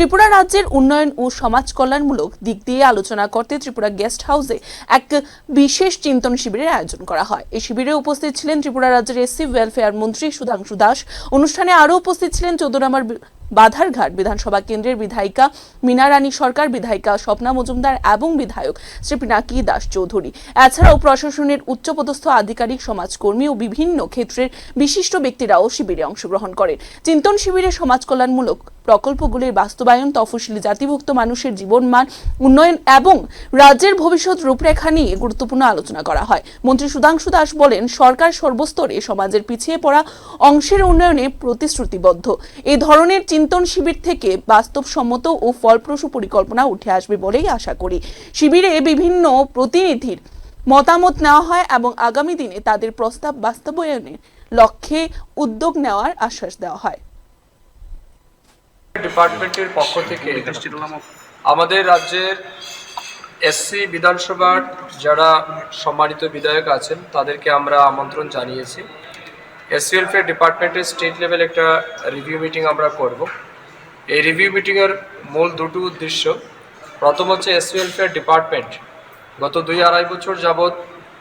ত্রিপুরা রাজ্যের উন্নয়ন ও সমাজ কল্যাণমূলক দিক দিয়ে আলোচনা করতে ত্রিপুরা গেস্ট হাউসে এক বিশেষ চিন্তন শিবিরের আয়োজন করা হয়। এই শিবিরে উপস্থিত ছিলেন ত্রিপুরা রাজ্যের এসসি ওয়েলফেয়ার মন্ত্রী সুধাংশু দাস। অনুষ্ঠানে আরও উপস্থিত ছিলেন চৌদ্দরামার বাধারঘাট বিধানসভা কেন্দ্রের বিধায়িকা মীনা রানী সরকার, বিধায়িকা স্বপ্না মজুমদার এবং বিধায়ক শ্রী পিনাকি দাস চৌধুরী। এছাড়াও প্রশাসনের উচ্চপদস্থ আধিকারিক, সমাজকর্মী ও বিভিন্ন ক্ষেত্রের বিশিষ্ট ব্যক্তিরাও শিবিরে অংশগ্রহণ করেন। চিন্তন শিবিরে সমাজ কল্যাণমূলক প্রকল্পগুলির বাস্তবায়ন, তফসিলি জাতিভুক্ত মানুষের জীবনমান, উন্নয়ন এবং রাজ্যের ভবিষ্যৎ রূপরেখা নিয়ে গুরুত্বপূর্ণ আলোচনা করা হয়। মন্ত্রী সুধাংশু দাস বলেন, সরকার সর্বস্তরে সমাজের পিছিয়ে পড়া অংশের উন্নয়নে প্রতিশ্রুতিবদ্ধ। এই ধরনের চিন্তন শিবির থেকে বাস্তবসম্মত ও ফলপ্রসূ পরিকল্পনা উঠে আসবে বলেই আশা করি। শিবিরে বিভিন্ন প্রতিনিধির মতামত নেওয়া হয় এবং আগামী দিনে তাদের প্রস্তাব বাস্তবায়নের লক্ষ্যে উদ্যোগ নেওয়ার আশ্বাস দেওয়া হয়। ডিপার্টমেন্টের পক্ষ থেকে আমাদের রাজ্যের এসসি বিধানসভার যারা সম্মানিত বিধায়ক আছেন, তাদেরকে আমরা আমন্ত্রণ জানিয়েছি। এসসি ওয়েলফেয়ার ডিপার্টমেন্টের স্টেট লেভেল একটা রিভিউ মিটিং আমরা করব। এই রিভিউ মিটিংয়ের মূল দুটো উদ্দেশ্য, প্রথম হচ্ছে এসসি ওয়েলফেয়ার ডিপার্টমেন্ট গত দুই আড়াই বছর যাবৎ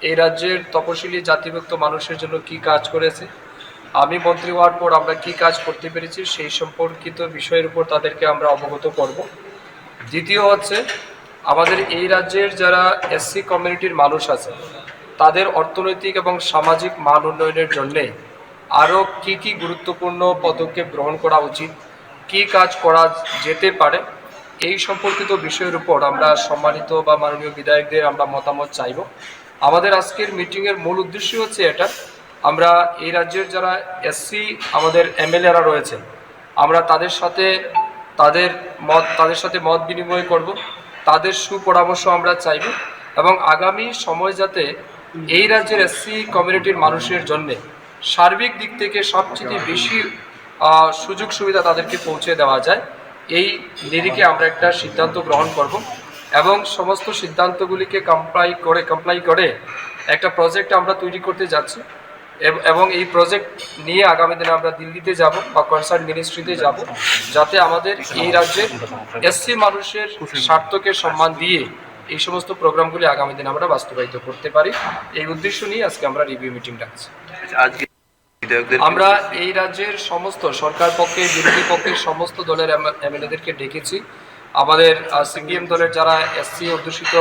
এই রাজ্যের তপশিলি জাতিভুক্ত মানুষের জন্য কি কাজ করেছে আমি মন্ত্রী হওয়ার পর আমরা কি কাজ করতে পেরেছি সেই সম্পর্কিত বিষয়ের উপর তাদেরকে আমরা অবগত করব। দ্বিতীয় হচ্ছে, আমাদের এই রাজ্যের যারা এসসি কমিউনিটির মানুষ আছে, তাদের অর্থনৈতিক এবং সামাজিক মান উন্নয়নের জন্যে আরও কি কি গুরুত্বপূর্ণ পদক্ষেপ গ্রহণ করা উচিত, কি কাজ করা যেতে পারে, এই সম্পর্কিত বিষয়ের উপর আমরা সম্মানিত বা মাননীয় বিধায়কদের আমরা মতামত চাইব। আমাদের আজকের মিটিংয়ের মূল উদ্দেশ্য হচ্ছে এটা আমরা এই রাজ্যের যারা এসসি, আমাদের এমএলএরা রয়েছেন, আমরা তাদের সাথে, তাদের মত, তাদের সাথে মত বিনিময় করব। তাদের সুপরামর্শ আমরা চাইব এবং আগামী সময় যাতে এই রাজ্যের এসসি কমিউনিটির মানুষের জন্যে সার্বিক দিক থেকে সবচেয়ে বেশি সুযোগ সুবিধা তাদেরকে পৌঁছে দেওয়া যায়, এই নিরিখে আমরা একটা সিদ্ধান্ত গ্রহণ করব এবং সমস্ত সিদ্ধান্তগুলিকে কমপ্লাই করে কমপ্লাই করে একটা প্রজেক্ট আমরা তৈরি করতে যাচ্ছি। এব- এই প্রজেক্ট নিয়ে আগামী দিনে আমরা দিল্লিতে যাব বা কনসার্ন মিনিস্ট্রিতে যাব যাতে আমাদের এই রাজ্যের এসসি মানুষের স্বার্থকে সম্মান দিয়ে এই সমস্ত প্রোগ্রামগুলি আগামী দিনে আমরা বাস্তবায়িত করতে পারি। এই উদ্দেশ্য নিয়ে আজকে আমরা রিভিউ মিটিং ডাকছি আমরা এই রাজ্যের সমস্ত সরকার পক্ষে বিরোধী পক্ষের সমস্ত দলের এমএলএদেরকে ডেকেছি। আমাদের সিপিএম দলের যারা এসসি অধ্যুষিত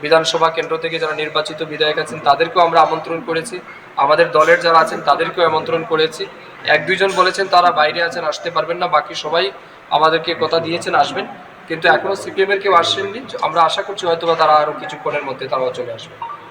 বিধানসভা কেন্দ্র থেকে যারা নির্বাচিত বিধায়ক আছেন তাদেরকেও আমরা আমন্ত্রণ করেছি। আমাদের দলের যারা আছেন তাদেরকেও আমন্ত্রণ করেছি। এক দুইজন বলেছেন তারা বাইরে আছেন, আসতে পারবেন না, বাকি সবাই আমাদেরকে কথা দিয়েছেন, আসবেন। কিন্তু এখনও সিপিএমের কেউ আসেননি। আমরা আশা করছি হয়তো তারা আরও কিছুক্ষণের মধ্যে তারাও চলে আসবে।